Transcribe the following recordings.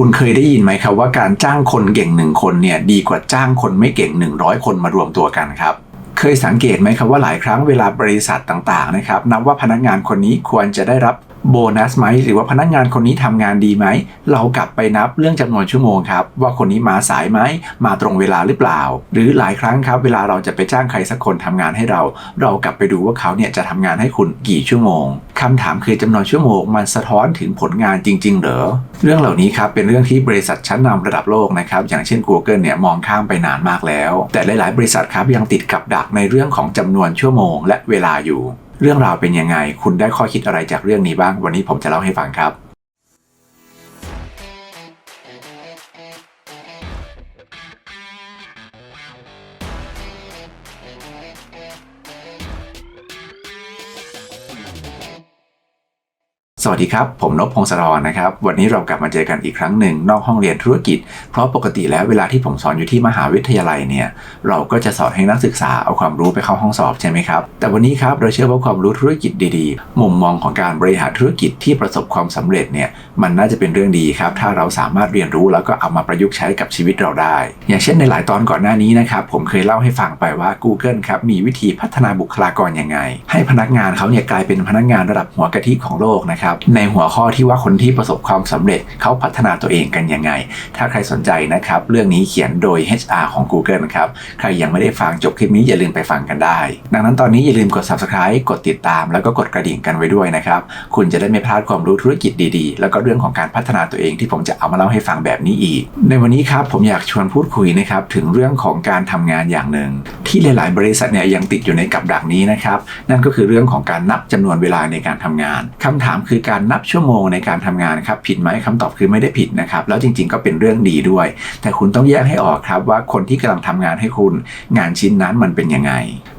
คุณเคยได้ยินไหมครับว่าการจ้างคนเก่งหนึ่งคนเนี่ยดีกว่าจ้างคนไม่เก่ง 100 คนมารวมตัวกันครับ เคยสังเกตไหมครับว่าหลายครั้งเวลาบริษัทต่างๆนะครับนับว่าพนักงานคนนี้ควรจะได้รับ โบนัสไหมหรือว่าพนักงานคนนี้ทำงานดีไหม เรากลับไปนับเรื่องจำนวนชั่วโมงครับ ว่าคนนี้มาสายไหมมาตรงเวลาหรือเปล่า หรือหลายครั้งครับ เวลาเราจะไปจ้างใครสักคนทำงานให้เรา เรากลับไปดูว่าเขาเนี่ยจะทำงานให้คุณกี่ชั่วโมงคำถามคือจำนวนชั่วโมง มันสะท้อนถึงผลงานจริง ๆ เหรอเรื่องเหล่านี้ครับเป็นเรื่องที่บริษัทชั้นนำระดับโลกนะครับอย่างเช่น Google เนี่ยมองข้ามไปนานมากแล้ว แต่หลาย ๆ บริษัทครับยังติดกับดักในเรื่องของจำนวนชั่วโมง และเวลาอยู่ เรื่องราวเป็นยังไง คุณได้ข้อคิดอะไรจากเรื่องนี้บ้าง วันนี้ผมจะเล่าให้ฟังครับ สวัสดีครับ ผมนพพงศธรนะครับ วันนี้เรากลับมาเจอกันอีกครั้งหนึ่งนอกห้องเรียนธุรกิจ เพราะปกติแล้วเวลาที่ผมสอนอยู่ที่มหาวิทยาลัยเนี่ยเราก็จะสอนให้นักศึกษาเอาความรู้ไปเข้าห้องสอบใช่ไหมครับ แต่วันนี้ครับเราเชื่อว่าความรู้ธุรกิจดีๆ มุมมองของการบริหารธุรกิจที่ประสบความสำเร็จเนี่ยมันน่าจะเป็นเรื่องดีครับ ถ้าเราสามารถเรียนรู้แล้วก็เอามาประยุกต์ใช้กับชีวิตเราได้ อย่างเช่นในหลายตอนก่อนหน้านี้นะครับผมเคยเล่าให้ฟังไปว่า Google ครับมีวิธีพัฒนาบุคลากรยังไง ให้พนักงานเขาเนี่ยกลายเป็นพนักงานระดับหัวกะทิของโลกนะครับในหัวข้อที่ว่าคนที่ประสบความสำเร็จเขาพัฒนาตัวเองกันยังไง ถ้าใครสนใจนะครับ เรื่องนี้เขียนโดย HR ของ Google นะครับ ใครยังไม่ได้ฟังจบคลิปนี้อย่าลืมไปฟังกันได้ ดังนั้นตอนนี้อย่าลืมกด subscribe กดติดตาม แล้วก็กดกระดิ่งกันไว้ด้วยนะครับ คุณจะได้ไม่พลาดความรู้ธุรกิจดีๆ แล้วก็เรื่องของการพัฒนาตัวเองที่ผมจะเอามาเล่าให้ฟังแบบนี้อีก ในวันนี้ครับผมอยากชวนพูดคุยนะครับถึงเรื่องของการทำงานอย่างหนึ่ง ที่หลาย ๆ บริษัทเนี่ยยังติดอยู่ในกับดักนี้นะครับ นั่นก็คือเรื่องของการนับจำนวนเวลาในการทำงานคำถามคือการนับชั่วโมงในการทำงานครับผิดไหมคำตอบคือไม่ได้ผิดนะครับ แล้วจริงๆก็เป็นเรื่องดีด้วย แต่คุณต้องแยกให้ออกครับว่าคนที่กำลังทำงานให้คุณงานชิ้นนั้นมันเป็นยังไง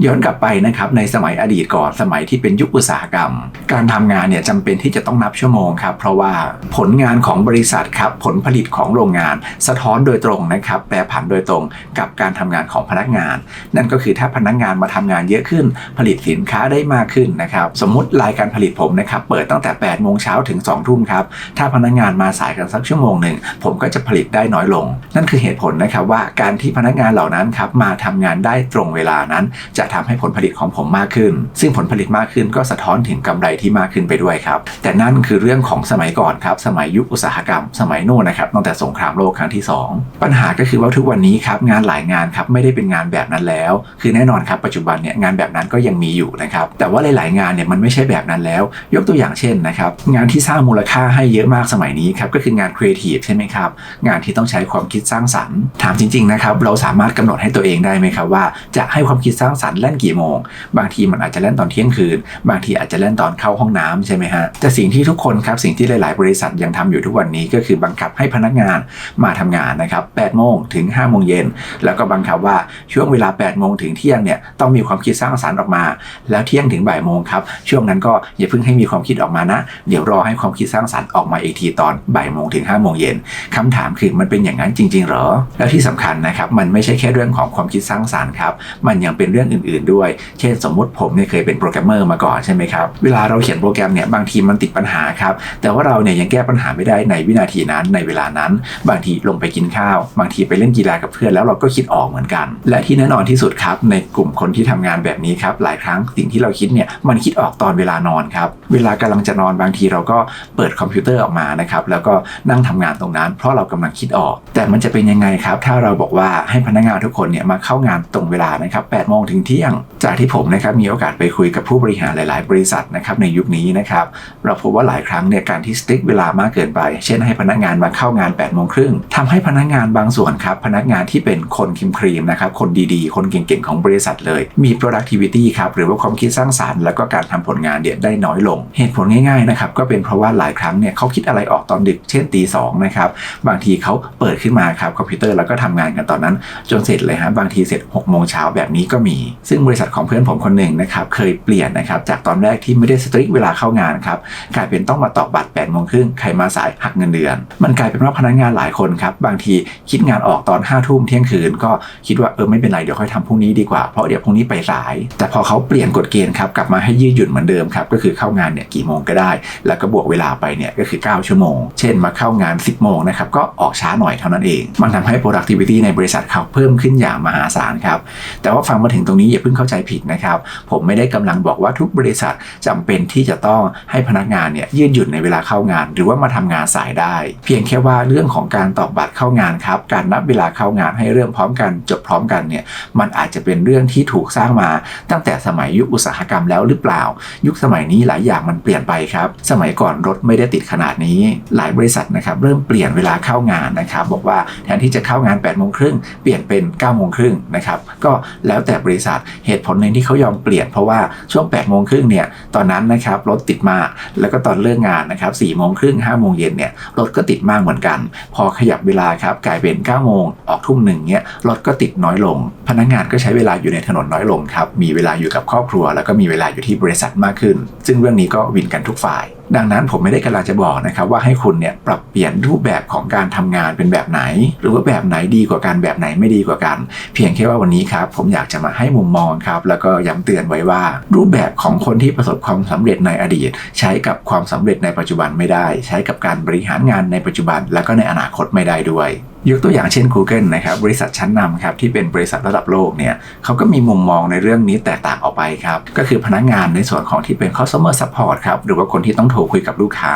ย้อนกลับไปนะครับในสมัยอดีตก่อนสมัยที่เป็นยุคอุตสาหกรรม การทำงานเนี่ยจำเป็นที่จะต้องนับชั่วโมงครับเพราะว่าผลงานของบริษัทครับผลผลิตของโรงงาน สะท้อนโดยตรงนะครับแปรผันโดยตรงกับการทำงานของพนักงาน นั่นก็คือถ้าพนักงานมาทำงานเยอะขึ้น ผลิตสินค้าได้มากขึ้นนะครับสมมติรายการผลิตผมนะครับเปิดตั้งแต่8โมงเช้าถึง2ทุ่มครับ ถ้าพนักงานมาสายกันสักชั่วโมงหนึ่งผมก็จะผลิตได้น้อยลง นั่นคือเหตุผลนะครับว่าการที่พนักงานเหล่านั้นครับมาทำงานได้ตรงเวลานั้น จะทำให้ผลผลิตของผมมากขึ้น ซึ่งผลผลิตมากขึ้นก็สะท้อนถึงกำไรที่มากขึ้นไปด้วยครับ แต่นั่นคือเรื่องของสมัยก่อนครับ สมัยยุคอุตสาหกรรม สมัยโน้นนะครับตั้งแต่สงครามโลกครั้งที่ 2 ปัญหาก็คือว่าทุกวันนี้ครับงานหลายงานครับไม่ได้เป็นงานแบบนั้นแล้ว คือแน่นอนครับปัจจุบันเนี่ยงานแบบนั้นก็ยังมีอยู่นะครับแต่ว่าหลาย ๆ งานเนี่ยมันไม่ใช่แบบนั้นแล้ว ยกตัวอย่างเช่นนะครับงานที่สร้างมูลค่าให้เยอะมากสมัยนี้ครับก็คืองานครีเอทีฟใช่ไหมครับงานที่ต้องใช้ความคิดสร้างสรรค์ถามจริงๆนะครับเราสามารถกำหนดให้ตัวเองได้ไหมครับว่าจะให้ความคิดสร้างสรรค์เล่นกี่โมง บางทีมันอาจจะเล่นตอนเที่ยงคืน บางทีอาจจะเล่นตอนเข้าห้องน้ำใช่ไหมฮะแต่สิ่งที่ทุกคนครับสิ่งที่หลาย ๆ บริษัทยังทำอยู่ทุกวันนี้ก็คือบังคับให้พนักงานมาทำงานนะครับ8โมงถึง5โมงเย็นแล้วก็บังคับว่าช่วงเวลา8โมงถึงเที่ยงเนี่ยต้องมีความคิดสร้างสรรค์ออกมา แล้วเที่ยงถึงบ่ายโมงครับช่วงนั้นก็อย่าเพิ่งให้มีความคิดออกมานะเดี๋ยวรอให้ความคิดสร้างสรรค์ออกมาอีกทีตอนบ่ายโมงถึง5โมงเย็นคำถามคือมันเป็นอย่างนั้นจริง ๆ หรอ แล้วที่สำคัญนะครับมันไม่ใช่แค่เรื่องของความคิดสร้างสรรค์ครับมันยังเป็นเรื่องอื่น ๆด้วย เช่นสมมุติผมเนี่ยเคยเป็นโปรแกรมเมอร์มาก่อนใช่ไหมครับเวลาเราเขียนโปรแกรมเนี่ยบางทีมันติดปัญหาครับแต่ว่าเราเนี่ยยังแก้ปัญหาไม่ได้ในวินาทีนั้นในเวลานั้น บางทีลงไปกินข้าว บางทีไปเล่นกีฬากับเพื่อนแล้วเราก็คิดออกเหมือนกัน และที่แน่นอนที่สุดครับในกลุ่มคนที่ทำงานแบบนี้ครับหลายครั้งสิ่งที่เราคิดเนี่ยมันคิดออกตอนเวลานอนครับเวลากำลังจะนอนบางทีเราก็เปิดคอมพิวเตอร์ออกมานะครับแล้วก็นั่งทำงานตรงนั้น เพราะเรากำลังคิดออก แต่มันจะเป็นยังไงครับ ถ้าเราบอกว่าให้พนักงานทุกคนเนี่ยมาเข้างานตรงเวลานะครับ8โมงถึงเที่ยง จากที่ผมนะครับมีโอกาสไปคุยกับผู้บริหารหลาย ๆ บริษัทนะครับในยุคนี้นะครับเราพบว่าหลายครั้งเนี่ยการที่สติ๊กเวลามากเกินไป เช่นให้พนักงานมาเข้างาน8โมงครึ่งทำให้พนักงานบางส่วนครับพนักงานที่เป็นคนคิมครีมนะครับคนดีๆ คนเก่งๆ ของบริษัทเลย มี productivity ครับหรือว่าความคิดสร้างสารรค์แล้วก็การทำผลงานเนี่ยได้น้อยลง เหตุผลง่ายๆนะครับก็เป็นเพราะว่าหลายครั้งเนี่ยเขาคิดอะไรออกตอนดึกเช่นตีสองนะครับบางทีเขาเปิดขึ้นมาครับคอมพิวเตอร์แล้วก็ทำงานกันตอนนั้น จนเสร็จเลยฮะบางทีเสร็จ6โมงเช้าแบบนี้ก็มี ซึ่งบริษัทของเพื่อนผมคนหนึ่งนะครับเคยเปลี่ยนนะครับจากตอนแรกที่ไม่ได้สตริกเวลาเข้างานครับกลายเป็นต้องมาตอกบัตร8ปดโมงครึ่งใครมาสายหักเงินเดือน มันกลายเป็นว่าพนักงานหลายคนครับบางทีคิดงานออกตอน5้าทุ่มเที่ยงคืน ก็คิดว่าเออไม่เป็นไรเดี๋ยวค่อยทำพรุ่งนี้ดีกว่าเพราะเดี๋ยวพรุ่งนี้ไปสาย แต่พอเขาเปลี่ยนกฎเกณฑ์ครับกลับมาให้ยืดหยุ่นเหมือนเดิมครับก็คือเข้างานเนี่ยกี่โมงก็ได้แล้วก็บวกเวลาไปเนี่ยก็คือ 9 ชั่วโมง เช่นมาเข้างาน 10 โมงนะครับก็ออกช้าหน่อยเท่านั้นเอง มันทำให้ productivity ในบริษัทเขาเพิ่มขึ้นอย่างมหาศาลครับ แต่ว่าฟังมาถึงตรงนี้อย่าเพิ่งเข้าใจผิดนะครับ ผมไม่ได้กำลังบอกว่าทุกบริษัทจำเป็นที่จะต้องให้พนักงานเนี่ยยืดหยุ่นในเวลาเข้างาน หรือว่ามาทำงานสายได้ เพียงแค่ว่าเรื่องของการตอกบัตรเข้างานครับการนับเวลาเข้างานให้เริ่มพร้อมกันจบพร้อมกันเนี่ยมันอาจจะเป็นเรื่องที่ถูกสร้างมา ตั้งแต่สมัยยุคอุตสาหกรรมแล้วหรือเปล่า ยุคสมัยนี้หลายอย่างมันเปลี่ยนไปครับสมัยก่อนรถไม่ได้ติดขนาดนี้ หลายบริษัทนะครับเริ่มเปลี่ยนเวลาเข้างานนะครับ บอกว่าแทนที่จะเข้างาน8ปดโมงครึ่งเปลี่ยนเป็น9ก้าโมงครึ่งนะครับก็แล้วแต่บริษัทเหตุผลหนึ่งที่เขายอมเปลี่ยนเพราะว่าช่วง8ปดโมงครึ่งเนี่ยตอนนั้นนะครับรถติดมากแล้วก็ตอนเลิกงานนะครับสี่โมงครึ่งห้าโมงเย็นเนี่ยรถก็ติดมากเหมือนกัน พอขยับเวลาครับกลายเป็น9ก้าโมงออกทุ่มหนึ่งเนี่ยรถก็ติดน้อยลง พนักงานก็ใช้เวลาอยู่ในถนนน้อยลงครับมีเวลาอยู่กับครอบครัว แล้วก็มีเวลาอยู่ที่บริษัทมากขึ้น ซึ่งเรื่องนี้ก็วินกันทุกฝ่ายดังนั้นผมไม่ได้กำลังจะบอกนะครับว่าให้คุณเนี่ยปรับเปลี่ยนรูปแบบของการทำงานเป็นแบบไหน หรือว่าแบบไหนดีกว่ากันแบบไหนไม่ดีกว่ากัน เพียงแค่ว่าวันนี้ครับผมอยากจะมาให้มุมมองครับแล้วก็ย้ำเตือนไว้ว่า รูปแบบของคนที่ประสบความสำเร็จในอดีต ใช้กับความสำเร็จในปัจจุบันไม่ได้ ใช้กับการบริหารงานในปัจจุบัน แล้วก็ในอนาคตไม่ได้ด้วย ยกตัวอย่างเช่น Google นะครับบริษัทชั้นนำครับที่เป็นบริษัทระดับโลกเนี่ยเขาก็มีมุมมองในเรื่องนี้แตกต่างออกไปครับก็คือพนักงานในส่วนของที่เป็น customer support ครับหรือว่าคนที่ต้องโทรคุยกับลูกค้า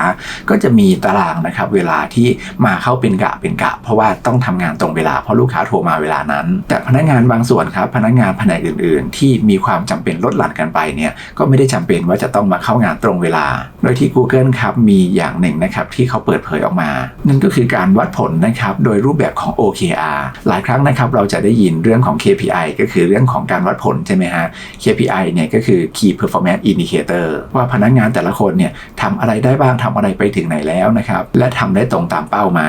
ก็จะมีตารางนะครับเวลาที่มาเข้าเป็นกะเป็นกะ เพราะว่าต้องทำงานตรงเวลาเพราะลูกค้าโทรมาเวลานั้น แต่พนักงานบางส่วนครับพนักงานแผนกอื่น ๆ ที่มีความจำเป็นลดหลั่นกันไปเนี่ยก็ไม่ได้จำเป็นว่าจะต้องมาเข้างานตรงเวลา โดยที่ Google ครับมีอย่างหนึ่งนะครับที่เขาเปิดเผยออกมา นั่นก็คือการวัดผลนะครับโดยรูปแบบของ OKR หลายครั้งนะครับเราจะได้ยินเรื่องของ KPI ก็คือเรื่องของการวัดผลใช่ไหมฮะ KPI เนี่ยก็คือ Key Performance Indicator ว่าพนักงานแต่ละคนเนี่ยทำอะไรได้บ้างทำอะไรไปถึงไหนแล้วนะครับและทำได้ตรงตามเป้าไหม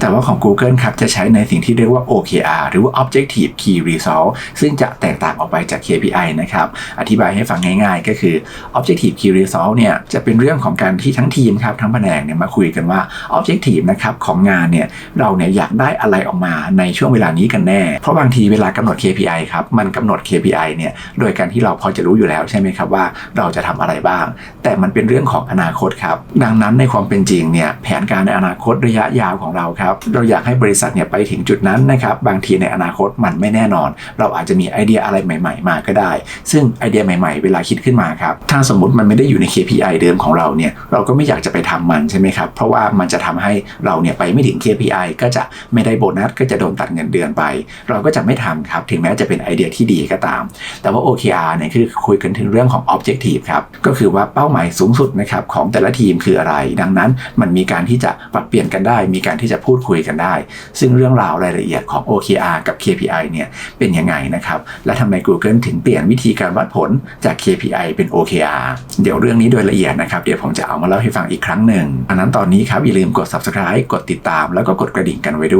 แต่ว่าของ Google ครับจะใช้ในสิ่งที่เรียกว่า OKR หรือว่า Objective Key Result ซึ่งจะแตกต่างออกไปจาก KPI นะครับอธิบายให้ฟังง่ายๆ ก็คือ Objective Key Result เนี่ยจะเป็นเรื่องของการที่ทั้งทีมครับทั้งแผนกเนี่ยมาคุยกันว่า Objective นะครับของงานเนี่ยเราเนี่ยอยากได้อะไรออกมาในช่วงเวลานี้กันแน่ เพราะบางทีเวลากำหนด KPI ครับ มันกำหนด KPI เนี่ยโดยการที่เราพอจะรู้อยู่แล้วใช่ไหมครับว่าเราจะทำอะไรบ้าง แต่มันเป็นเรื่องของอนาคตครับ ดังนั้นในความเป็นจริงเนี่ยแผนการในอนาคตระยะยาวของเราครับ เราอยากให้บริษัทเนี่ยไปถึงจุดนั้นนะครับ บางทีในอนาคตมันไม่แน่นอน เราอาจจะมีไอเดียอะไรใหม่ ๆ มาก็ได้ ซึ่งไอเดียใหม่ๆ เวลาคิดขึ้นมาครับ ถ้าสมมติมันไม่ได้อยู่ใน KPI เดิมของเราเนี่ย เราก็ไม่อยากจะไปทำมันใช่ไหมครับ เพราะว่ามันจะทำให้เราเนี่ยไปไม่ถึง KPI ก็จะไม่ได้โบนัสก็จะโดนตัดเงินเดือนไป เราก็จะไม่ทำครับถึงแม้จะเป็นไอเดียที่ดีก็ตาม แต่ว่า OKR เนี่ยคือคุยกันถึงเรื่องของ Objective ครับก็คือว่าเป้าหมายสูงสุดนะครับของแต่ละทีมคืออะไร ดังนั้นมันมีการที่จะปรับเปลี่ยนกันได้ มีการที่จะพูดคุยกันได้ ซึ่งเรื่องราวรายละเอียดของ OKR กับ KPI เนี่ยเป็นยังไงนะครับและทำไม Google ถึงเปลี่ยนวิธีการวัดผลจาก KPI เป็น OKR เดี๋ยวเรื่องนี้โดยละเอียดนะครับเดี๋ยวผมจะเอามาเล่าให้ฟังอีกครั้งหนึ่งอันนั้นตอนนี้ครับอย่าลืมกด subscribe กดติดตาม แล้วก็กดกระดิ่งกันไว้ด้วย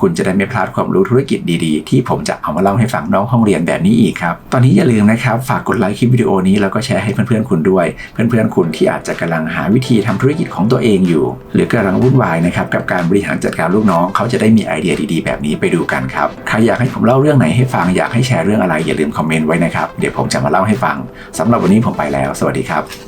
คุณจะได้ไม่พลาดความรู้ธุรกิจดีๆ ที่ผมจะเอามาเล่าให้ฟังน้องห้องเรียนแบบนี้อีกครับ ตอนนี้อย่าลืมนะครับ ฝากกดไลค์คลิปวิดีโอนี้แล้วก็แชร์ให้เพื่อนๆคุณด้วย เพื่อนๆคุณที่อาจจะกำลังหาวิธีทำธุรกิจของตัวเองอยู่ หรือกำลังวุ่นวายนะครับกับการบริหารจัดการลูกน้อง เขาจะได้มีไอเดียดีๆ แบบนี้ไปดูกันครับใครอยากให้ผมเล่าเรื่องไหนให้ฟังอยากให้แชร์เรื่องอะไรอย่าลืมคอมเมนต์ไว้นะครับเดี๋ยวผมจะมาเล่าให้ฟังสำหรับวันนี้ผมไปแล้ว สวัสดีครับ